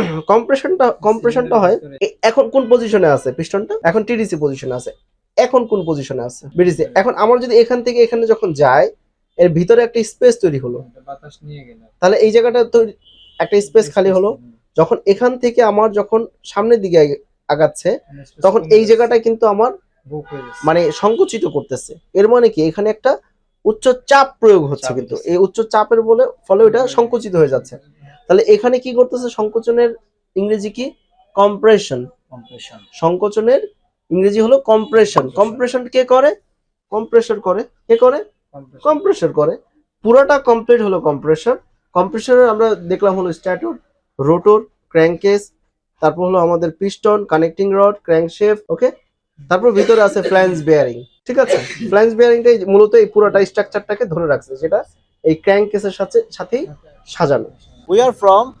কম্প্রেশনটা কম্প্রেশনটা হয়। এখন কোন পজিশনে আছে পিস্টনটা এখন টিডিসি পজিশনে আছে। এখন কোন পজিশনে আছে? বিডিসি এখন আমার যদি এখান থেকে এখানে যখন যায় এর ভিতরে একটা স্পেস তৈরি হলো। বাতাস নিয়ে গেল। তাহলে এই জায়গাটা তো একটা স্পেস খালি হলো। যখন এখান থেকে আমার যখন সামনের দিকে আগাচ্ছে তখন এই জায়গাটা কিন্তু আমার হয়ে মানে সংকুচিত করতেছে। এর মানে কি? এখানে একটা উচ্চ চাপ প্রয়োগ হচ্ছে কিন্তু। এই উচ্চ চাপের বলে ফলে ওটা সংকুচিত হয়ে যাচ্ছে। তাহলে এখানে কি করতেছে? সংকোচনের ইংরেজি কি? কম্প্রেশন কম্প্রেশন সংকোচনের ইংরেজি হলো কম্প্রেশন কম্প্রেশন কে করে? কম্প্রেশর করে। কে করে? কম্প্রেসর করে। পুরোটা কমপ্লিট হলো কম্প্রেসর কম্প্রেসরের আমরা দেখলাম হলো স্ট্যাটর রোটর ক্র্যাঙ্কেস তারপর হলো আমাদের piston connecting rod crankshaft okay তারপর ভিতরে আছে ফ্ল্যান্স বেয়ারিং ঠিক আছে? ফ্ল্যান্স বেয়ারিংটাই মূলত এই পুরোটা স্ট্রাকচারটাকে ধরে রাখছে যেটা এই ক্র্যাঙ্ক কেসের সাথে সাথেই সাজানো। We are from